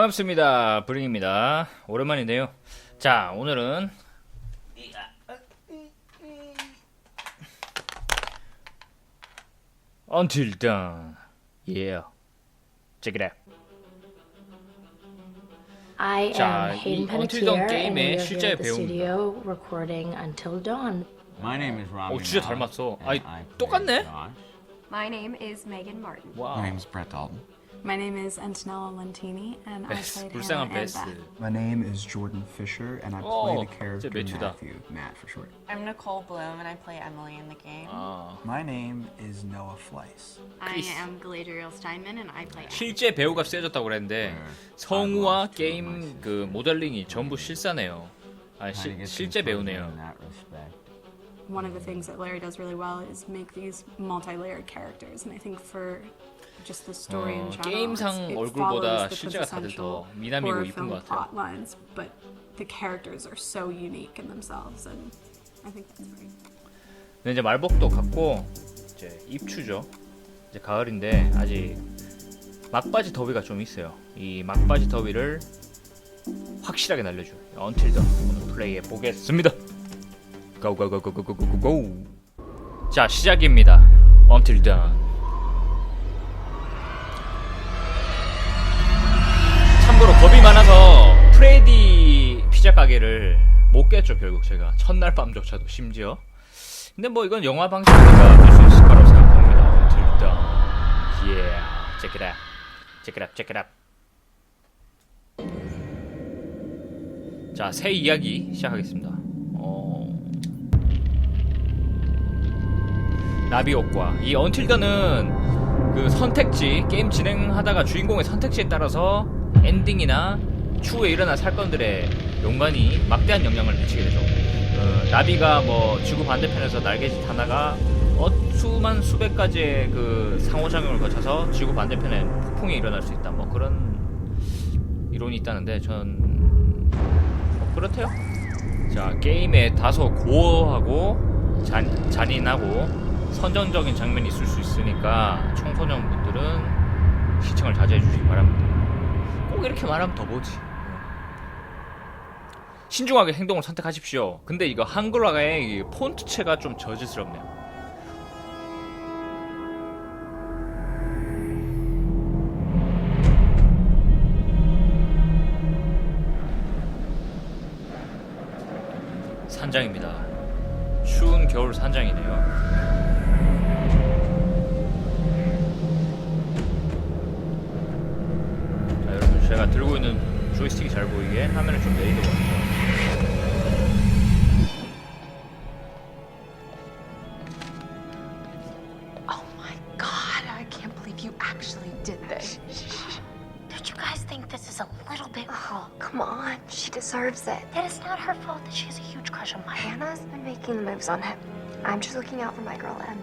반갑습니다. 브링입니다. 오랜만인데요. 자, 오늘은 Until Dawn. Yeah. Check it out. I 자, am Hayden 이 Until Dawn Panettiere, and 게임의 we are here 실제 at the 배우입니다. studio recording Until Dawn. My name is Robbie. 어, 진짜 닮았어. 아이, 똑같네? My name is Megan Martin. My 와우. name is Brett Dalton. My name is Antonella Lentini, and I 베스, played 불쌍한 Hannah and 베스. Beth. My name is Jordan Fisher, and I Oh, play the character 진짜 매튜다. Matthew, Matt for short. I'm Nicole Bloom and I play Emily in the game. 아, My name is Noah Fleiss. I Chris. am Galadriel Steinman, and I play. 실제 배우가 세졌다고 그랬는데 성우와 게임 그 모델링이 전부 실사네요. 아, 시, 실제 배우네요. One of the things that Larry does really well is make these multi-layered characters, and I think for just the story 어, in general, 게임상 it's- it 얼굴보다 follows the 실제가 다들 더 quintessential 미남이고 horror 이쁜 film 것 같아요. plot lines, but the characters are so unique in themselves, and I think that's great. 근데 이제 말복도 갔고 이제 입추죠. 이제 가을인데 아직 막바지 더위가 좀 있어요. 이 막바지 더위를 확실하게 날려줘. 언틸 더 오늘 플레이해 보겠습니다. 고고고고고고고고. 자 시작입니다. 언틸 더. 참고로 겁이 많아서 프레디 피자 가게를 못 깼죠 결국 제가 첫날 밤조차도 심지어. 근데 뭐 이건 영화 방식이니까 될수 있을 거라고 생각합니다. Until Dawn. Yeah, check it out, check it out, check it out. 자, 새 이야기 시작하겠습니다. 나비옷과 이 언틸더는 그 선택지 게임 진행하다가 주인공의 선택지에 따라서 엔딩이나 추후에 일어날 사건들의 연관이 막대한 영향을 미치게 되죠. 어, 나비가 뭐 지구 반대편에서 날개짓 하나가 어, 수만 수백 가지의 그 상호작용을 거쳐서 지구 반대편에 폭풍이 일어날 수 있다. 뭐 그런 이론이 있다는데 전 뭐 그렇대요. 자 게임에 다소 고어하고 잔, 잔인하고 선정적인 장면이 있을 수 있으니까 청소년분들은 시청을 자제해 주시기 바랍니다. 꼭 이렇게 말하면 더 보지. 신중하게 행동을 선택하십시오. 근데 이거 한글화의 이 폰트체가 좀 저질스럽네요. 산장입니다. 추운 겨울 산장이네요. 제가 들고 있는 조이스틱이 잘 보이게 화면을 좀 내리는 것 같아요. Oh my god, I can't believe you actually did this. Don't you guys think this is a little bit cruel? Come on, she deserves it. It is not her fault that she has a huge crush on Maya. Hannah's been making the moves on him. I'm just looking out for my girl, and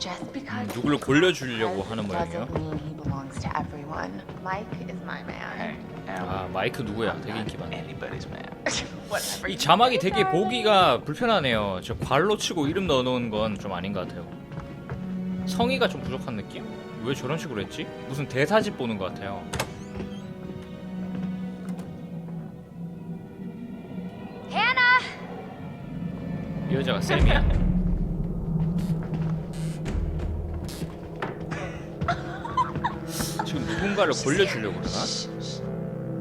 Just because 음, he's 골려주려고 하는 모양이에요. doesn't mean he belongs to everyone. Mike is my man. 아 마이크 누구야? 되게 인기 많네. Anybody's man. Whatever. 이 자막이 되게 보기가 불편하네요. 저 괄로 치고 이름 넣어놓은 건 좀 아닌 것 같아요. 성의가 좀 부족한 느낌? 왜 저런 식으로 했지? 무슨 대사집 보는 것 같아요. Hannah. 이 여자가 쌤이야? 누군가를 골려주려고 그러나?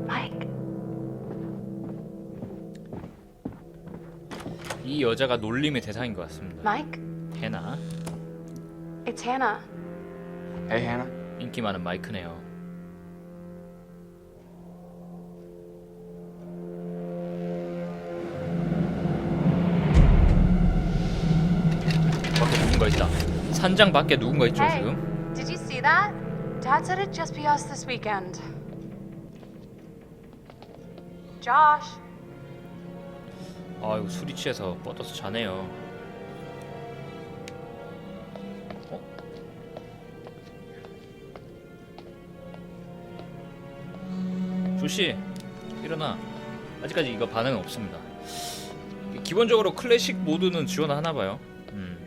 Mike, 이 여자가 놀림의 대상인 것 같습니다. Mike, 해나 It's Hannah. Hey, Hannah. 인기 많은 마이크네요. 밖에 누군가 있다. 산장 밖에 누군가 있죠 Hey. 지금? Did you see that? Dad said it'd just be us this weekend. Josh. 아이고 술이 취해서 뻗어서 자네요. 어? 조씨 일어나. 아직까지 이거 반응은 없습니다. 기본적으로 클래식 모드는 지원하나 봐요. 음.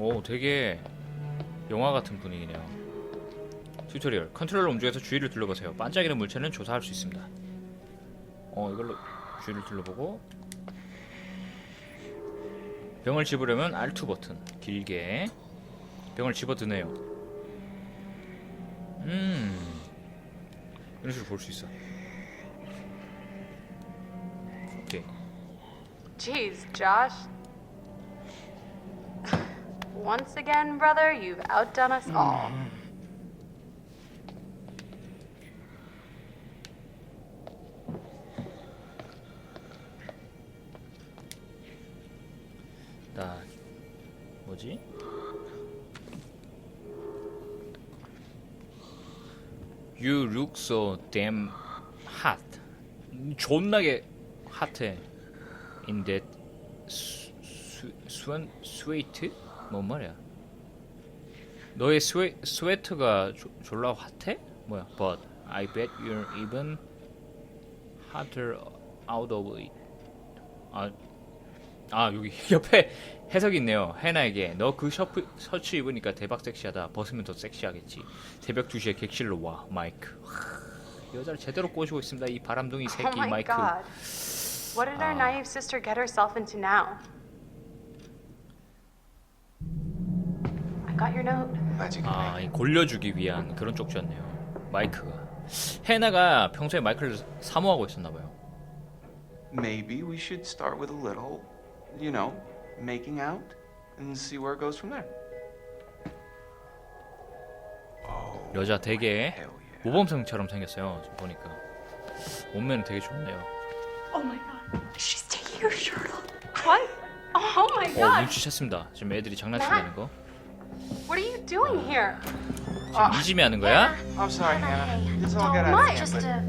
오 되게 영화 같은 분위기네요. 튜토리얼 컨트롤러 움직여서 주위를 둘러보세요. 반짝이는 물체는 조사할 수 있습니다. 어 이걸로 주위를 둘러보고 병을 집으려면 R2 버튼 길게 병을 집어드네요. 음 이런 식으로 볼 수 있어. 오케이. Jeez, Josh. Once again, brother, you've outdone us all. 나 뭐지? You look so damn hot. 존나게 핫해. In that 수, 수, 스웬 스웨이트? 뭔 말이야? 너의 스웨 스웨터가 조, 졸라 핫해? 뭐야? But I bet you're even hotter out of it. 아, 아 여기 옆에 해석이 있네요 해나에게 너 그 셔츠 입으니까 대박 섹시하다 벗으면 더 섹시하겠지 새벽 2시에 객실로 와 마이크 하, 여자를 제대로 꼬시고 있습니다 이 바람둥이 Oh 새끼 my 마이크 god. What did our naive sister get herself into now? Got your note. 아, 이 골려주기 위한 그런 쪽지였네요 마이크가 해나가 평소에 마이크를 사모하고 있었나 봐요 Maybe we should start with a little, you know, making out and see where it goes from there. 여자 되게 Hell yeah. 모범생처럼 생겼어요 지금 보니까 몸매는 되게 좋네요 Oh my god. She's taking her shirt off. What? Oh my 어 god. 눈치챘습니다 지금 애들이 장난친다는 거 What are you doing here? 지금 이지미 하는 거야? I'm sorry, Hannah. This all mind. hand, Just but a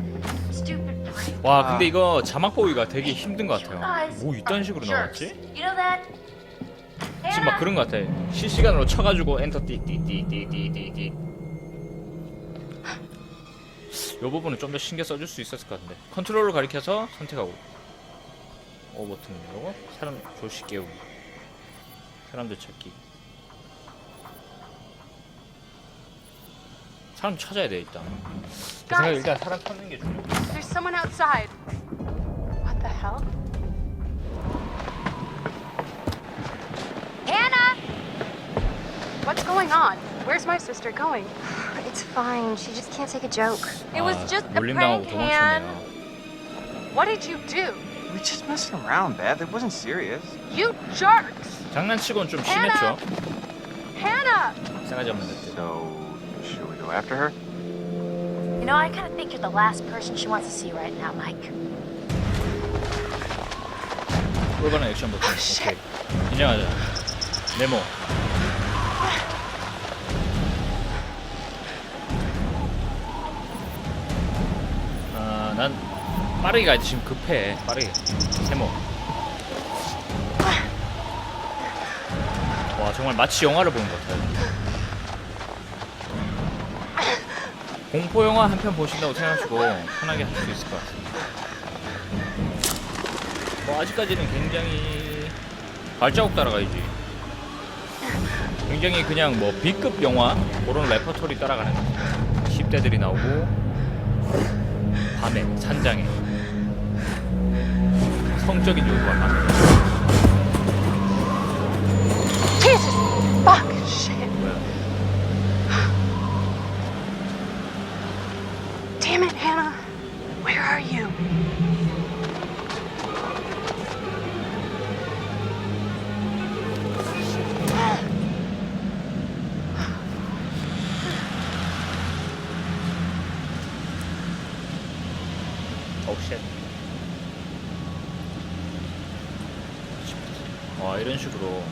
stupid prank. 와 근데 이거 자막 보기가 되게 힘든 것 같아요 뭐 이딴 식으로. 나왔지? You know that? 지금 막 그런 것 같아 실시간으로 쳐가지고 엔터 띠띠띠띠띠띠띠 이 부분은 좀 더 신경 써줄 수 있었을 것 같은데 컨트롤을 가리켜서 선택하고 O 버튼 누르고 사람 조시 깨우기 사람들 찾기 사람 찾아야 돼 일단 제 생각에 일단 사람 찾는 게 중요해 There's someone outside. What the hell? Hannah! What's going on? Where's my sister going? It's fine. She just can't take a joke. It was 아, just a 놀림 당하고 prank, Han. 도망쳤네요 What did you do? we just messing around, Beth. It wasn't serious. You jerks! 장난치곤 좀 심했죠 Hannah! 싸가지 없는 것들 So, go after her? You know, I kind of think you're the last person she wants to see right now, Mike. 꼴바는 액션 버튼 오케이 인정하자 네모 아 난 빠르게 가야지 지금 급해 빠르게 세모 와 정말 마치 영화를 보는 것 같아요 공포 영화 한 편 보신다고 생각하시고 편하게 하실 수 있을 것 같습니다 뭐 아직까지는 굉장히 발자국 따라가야지. 굉장히 그냥 뭐 B급 영화 그런 레퍼토리 따라가는 10대들이 나오고 밤에 산장에 성적인 요소가 많아. Jesus! Damn it, Hannah! Where are you? 오 쉣. 와 이런 식으로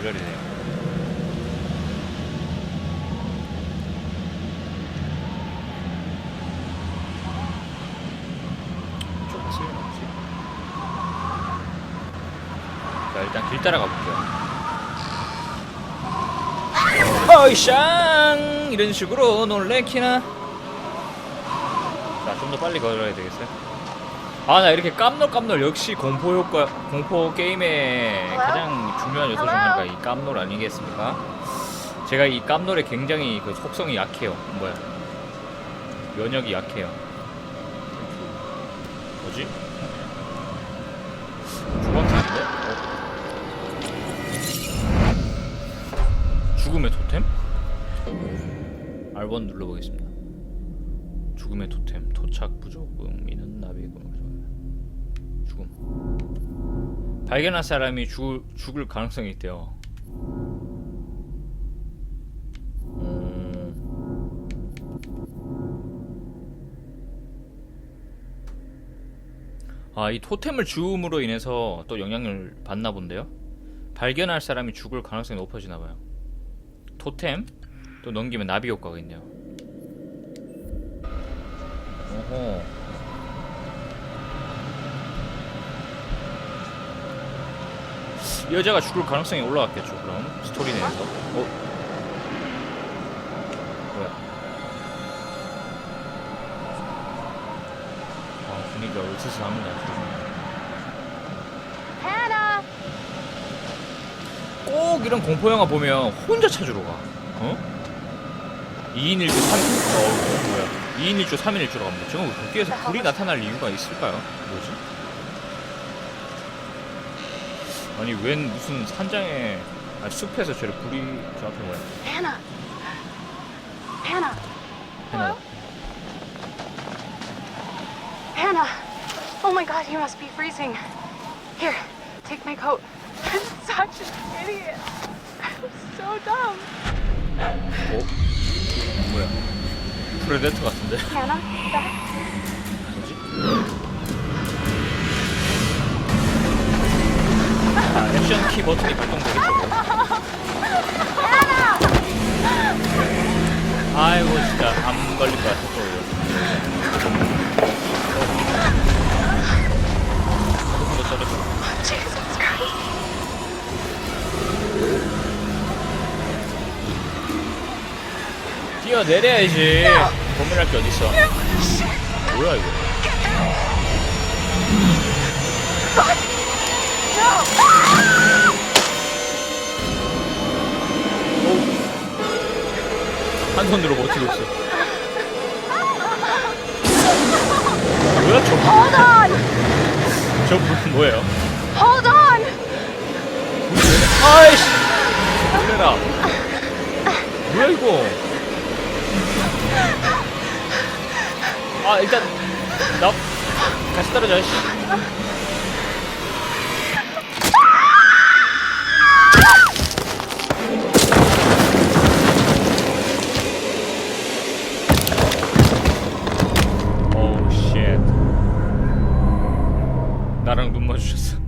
조절이 돼요. 좀 쓰여 없지. 자 일단 길 따라가 볼게요. 어이샹 이런 식으로 놀래키나 자, 좀 더 빨리 걸어야 되겠어요. 아, 나 이렇게 깜놀깜놀 역시 공포 효과, 공포 게임의 가장 중요한 요소 중 하나가 이 깜놀 아니겠습니까? 제가 이 깜놀에 굉장히 그 속성이 약해요. 뭐야? 면역이 약해요. 뭐지? 주방창인데? 어? 죽음의 토템? R1 눌러보겠습니다. 죽음의 토템 도착 부족 의미는 나비고 죽음 발견한 사람이 죽을, 죽을 가능성이 있대요. 음. 아, 이 토템을 주움으로 인해서 또 영향을 받나 본데요? 발견할 사람이 죽을 가능성이 높아지나 봐요. 토템 또 넘기면 나비 효과가 있네요. 이 여자가 죽을 가능성이 올라갔겠죠. 그럼 스토리 내에서. 어? 뭐야? 아 분위기가 으스스합니다. 꼭 이런 공포 영화 보면 혼자 찾으러 가. 어? 2인 1조 3인 어 뭐야? 2인 1조 3인 1조로 갑니다. 지금 도끼에서 불이 나타날 이유가 있을까요? 뭐지? 아니 웬 무슨 산장에 아 숲에서 저리 불이 저 앞에 뭐야? Hannah! Hannah! 해나 Hannah! Oh my god, you must be freezing. Here, take my coat. I'm such an idiot. I'm so dumb. 어? 뭐야? 프레데터 같 은데? Hannah, back. 뭐지? 아, 액션 키 버튼이 발동되겠죠, 뭐. 아이고, 진짜, 암 걸릴 것 같아, 또 이거. Jesus Christ. 뛰어 내려야지. 고민할 게 어딨어. 뭐야, 이거. 한 손으로 버티고 있어. 뭐야, 저 Hold on! 저 불은 뭐예요? Hold on! 아이씨! 놀래라. 뭐야, 이거? 아, 일단, 나, 같이 떨어져, 씨. 오우, 쉣. 나랑 눈 마주쳤어.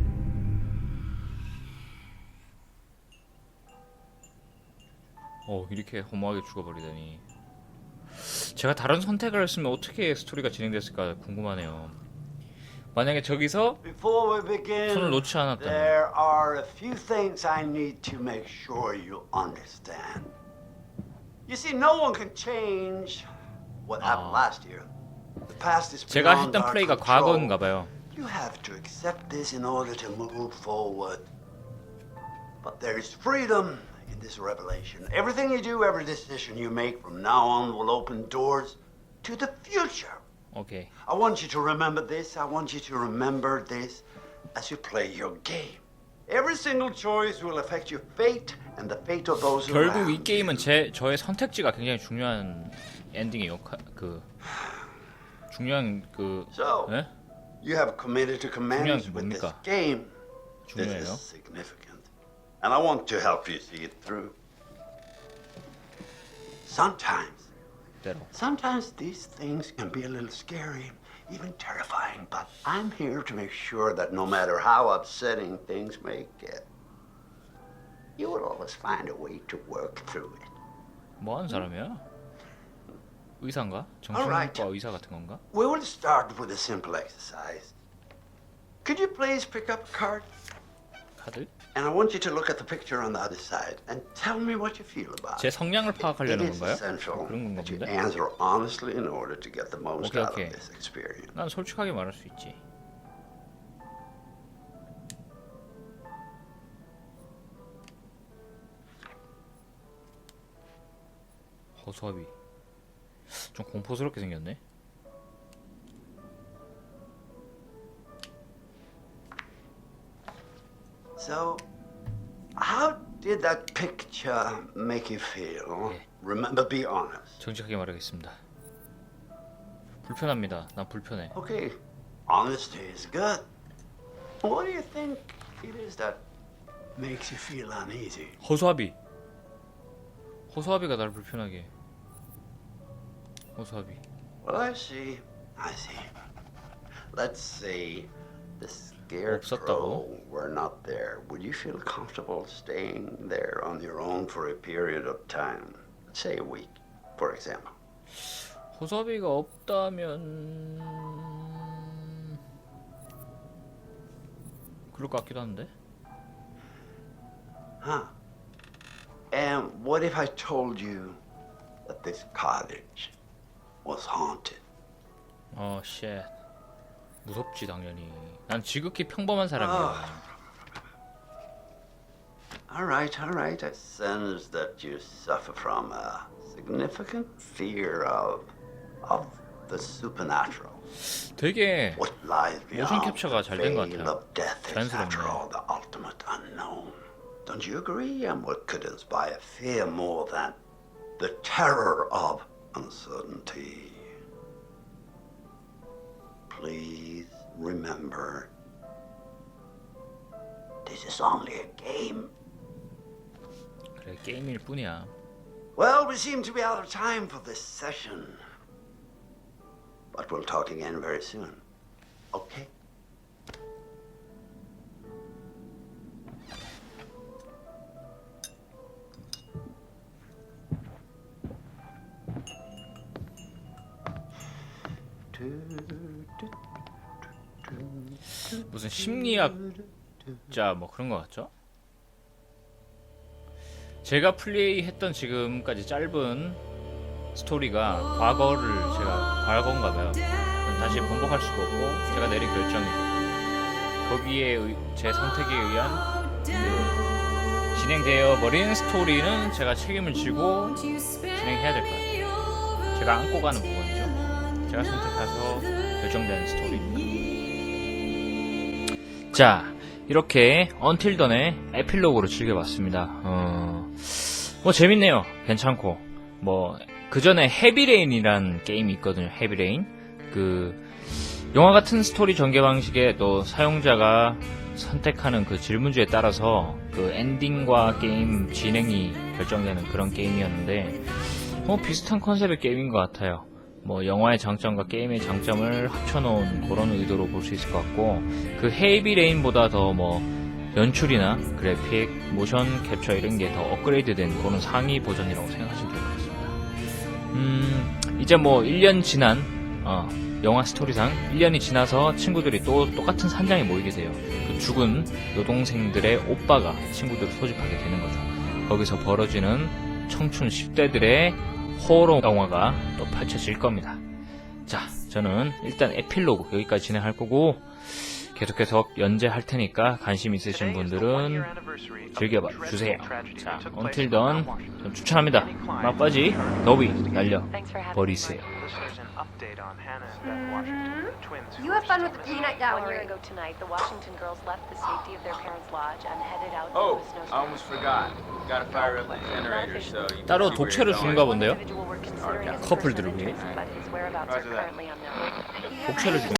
어 이렇게 허무하게 죽어버리다니 제가 다른 선택을 했으면 어떻게 스토리가 진행됐을까 궁금하네요 만약에 저기서 Before we begin, 손을 놓지 않았다면 there are a few things I need to make sure you understand. You see, no one can change what happened 아. last year. The past is 제가 beyond 했던 our 플레이가 control. 과거인가 봐요 You have to accept this in order to move forward. But there is freedom in this revelation. Everything you do, every decision you make from now on will open doors to the future. 오케이 I want you to remember this. I want you to remember this as you play your game. Every single choice will affect your fate and the fate of those 결국 around 이 게임은 제 저의 선택지가 굉장히 중요한 엔딩의 역할 그 중요한 그 So, 예? you have committed to commands 중요한 게 with this 뭡니까? game. This 중요해요 is significant. And I want to help you see it through. Sometimes, 대로 sometimes these things can be a little scary, even terrifying, but I'm here to make sure that no matter how upsetting things may get, you will always find a way to work through it. 뭐 하는 사람이야? 의사인가? Alright. 정신과 의사 같은 건가? We will start with a simple exercise. Could you please pick up a card? 카드? And I want you to look at the picture on the other side and tell me what you feel about 제 it. 성향을 It 파악하려는 is 건가요? essential 그런 건가 that you 본데? answer honestly in order to get the most Okay, out okay. of this experience. 난 솔직하게 말할 수 있지. 허수아비. 좀 공포스럽게 생겼네. Did that picture make you feel? Remember, be honest. 정직하게 말하겠습니다. 불편합니다. 난 불편해. Okay, honesty is good. What do you think it is that makes you feel uneasy? 허수아비. 허수아비가 나를 불편하게. 해. 허수아비. Well, I see. I see. Let's say the scarecrow were not there. Would you feel comfortable staying there on your own for a period of time? Say a week, for example. 허수아비가 없다면 그럴 것 같기도 한데. Huh. And what if I told you that this cottage was haunted? 어, 쉣. 무섭지 당연히. 난 지극히 평범한 사람이야. All right, all right. I sense that you suffer from a significant fear of of the supernatural. 되게 What lies 모션 beyond 캡처가 the 잘 된 것 veil 같아요. of death is, 자연스럽네. after all, the ultimate unknown. Don't you agree? And what could inspire fear more than the terror of uncertainty? Please remember, this is only a game. 그래 게임일 뿐이야. Well, we seem to be out of time for this session. But we'll talk again very soon. Okay? 심리학자 뭐 그런 거 같죠? 제가 플레이했던 지금까지 짧은 스토리가 과거를 제가 과거인가 봐요. 다시 번복할 수가 없고 제가 내린 결정이죠. 거기에 의- 제 선택에 의한 그 진행되어 버린 스토리는 제가 책임을 지고 진행해야 될 것 같아요. 제가 안고 가는 부분이죠. 제가 선택해서 결정된 스토리입니다. 자, 이렇게 언틸던의 에필로그로 즐겨봤습니다. 어, 뭐 재밌네요. 괜찮고. 뭐, 그 전에 헤비레인이란 게임이 있거든요. 헤비레인. 그, 영화 같은 스토리 전개 방식에 또 사용자가 선택하는 그 질문주에 따라서 그 엔딩과 게임 진행이 결정되는 그런 게임이었는데, 뭐 비슷한 컨셉의 게임인 것 같아요. 뭐 영화의 장점과 게임의 장점을 합쳐놓은 그런 의도로 볼 수 있을 것 같고 그 헤이비 레인보다 더 뭐 연출이나 그래픽, 모션 캡처 이런 게 더 업그레이드된 그런 상위 버전이라고 생각하시면 될 것 같습니다. 음 이제 뭐 1년 지난 어, 영화 스토리상 1년이 지나서 친구들이 또 똑같은 산장에 모이게 돼요. 그 죽은 여동생들의 오빠가 친구들을 소집하게 되는 거죠. 거기서 벌어지는 청춘 10대들의 호러 영화가 또 펼쳐질 겁니다. 자, 저는 일단 에필로그 여기까지 진행할 거고 계속해서 연재할 테니까 관심 있으신 분들은 즐겨봐 주세요. 자, Dawn 전 추천합니다. 막바지 더위 날려 버리세요. You have fun with the peanut One year gallery. ago tonight, the Washington girls left the safety of their parents' lodge and headed out Oh, into a I snowstorm. almost forgot. Gotta fire up the generator so you can 따로 see where 독채를 you're 주는가 going. 본데요? We're as a 커플들을 위해 interest, but his whereabouts are Roger that. currently unknown. 복채를 주